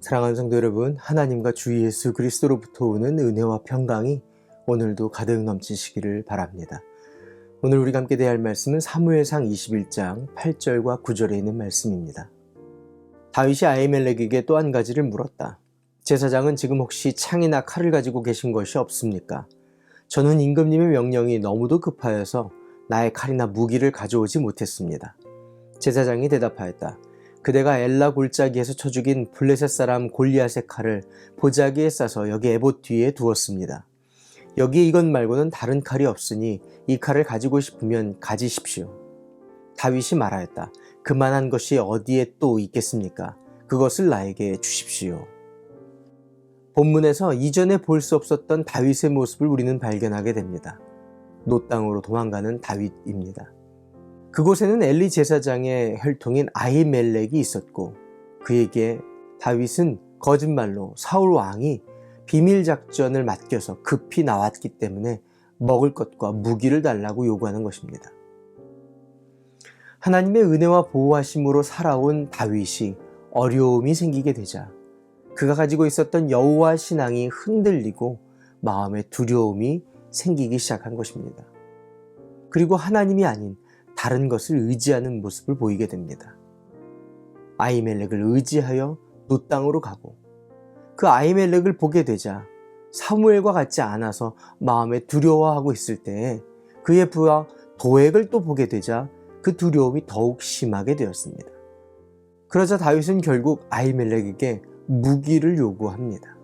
사랑하는 성도 여러분, 하나님과 주 예수 그리스도로부터 오는 은혜와 평강이 오늘도 가득 넘치시기를 바랍니다. 오늘 우리가 함께 대할 말씀은 사무엘상 21장 8절과 9절에 있는 말씀입니다. 다윗이 아히멜렉에게 또 한 가지를 물었다. 제사장은 지금 혹시 창이나 칼을 가지고 계신 것이 없습니까? 저는 임금님의 명령이 너무도 급하여서 나의 칼이나 무기를 가져오지 못했습니다. 제사장이 대답하였다. 그대가 엘라 골짜기에서 쳐 죽인 블레셋 사람 골리앗의 칼을 보자기에 싸서 여기 에봇 뒤에 두었습니다. 여기 이것 말고는 다른 칼이 없으니 이 칼을 가지고 싶으면 가지십시오. 다윗이 말하였다. 그만한 것이 어디에 또 있겠습니까? 그것을 나에게 주십시오. 본문에서 이전에 볼 수 없었던 다윗의 모습을 우리는 발견하게 됩니다. 노 땅으로 도망가는 다윗입니다. 그곳에는 엘리 제사장의 혈통인 아히멜렉이 있었고 그에게 다윗은 거짓말로 사울 왕이 비밀 작전을 맡겨서 급히 나왔기 때문에 먹을 것과 무기를 달라고 요구하는 것입니다. 하나님의 은혜와 보호하심으로 살아온 다윗이 어려움이 생기게 되자 그가 가지고 있었던 여호와 신앙이 흔들리고 마음에 두려움이 생기기 시작한 것입니다. 그리고 하나님이 아닌 다른 것을 의지하는 모습을 보이게 됩니다. 아이멜렉을 의지하여 노 땅으로 가고 그 아이멜렉을 보게 되자 사무엘과 같지 않아서 마음에 두려워하고 있을 때에 그의 부하 도액을 또 보게 되자 그 두려움이 더욱 심하게 되었습니다. 그러자 다윗은 결국 아이멜렉에게 무기를 요구합니다.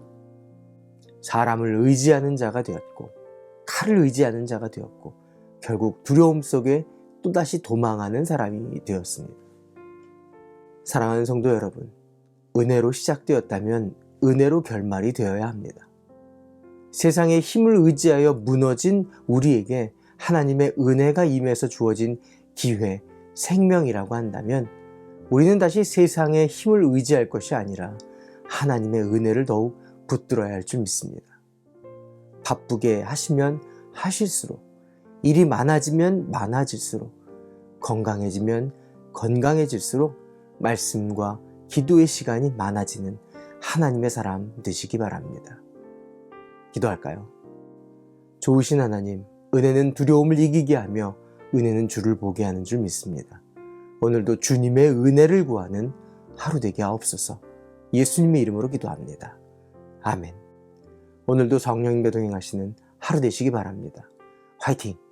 사람을 의지하는 자가 되었고 칼을 의지하는 자가 되었고 결국 두려움 속에 또다시 도망하는 사람이 되었습니다. 사랑하는 성도 여러분, 은혜로 시작되었다면 은혜로 결말이 되어야 합니다. 세상의 힘을 의지하여 무너진 우리에게 하나님의 은혜가 임해서 주어진 기회, 생명이라고 한다면 우리는 다시 세상의 힘을 의지할 것이 아니라 하나님의 은혜를 더욱 붙들어야 할 줄 믿습니다. 바쁘게 하시면 하실수록 일이 많아지면 많아질수록 건강해지면 건강해질수록 말씀과 기도의 시간이 많아지는 하나님의 사람 되시기 바랍니다. 기도할까요? 좋으신 하나님, 은혜는 두려움을 이기게 하며 은혜는 주를 보게 하는 줄 믿습니다. 오늘도 주님의 은혜를 구하는 하루 되게 하옵소서 예수님의 이름으로 기도합니다. 아멘. 오늘도 성령님과 동행하시는 하루 되시기 바랍니다. 화이팅!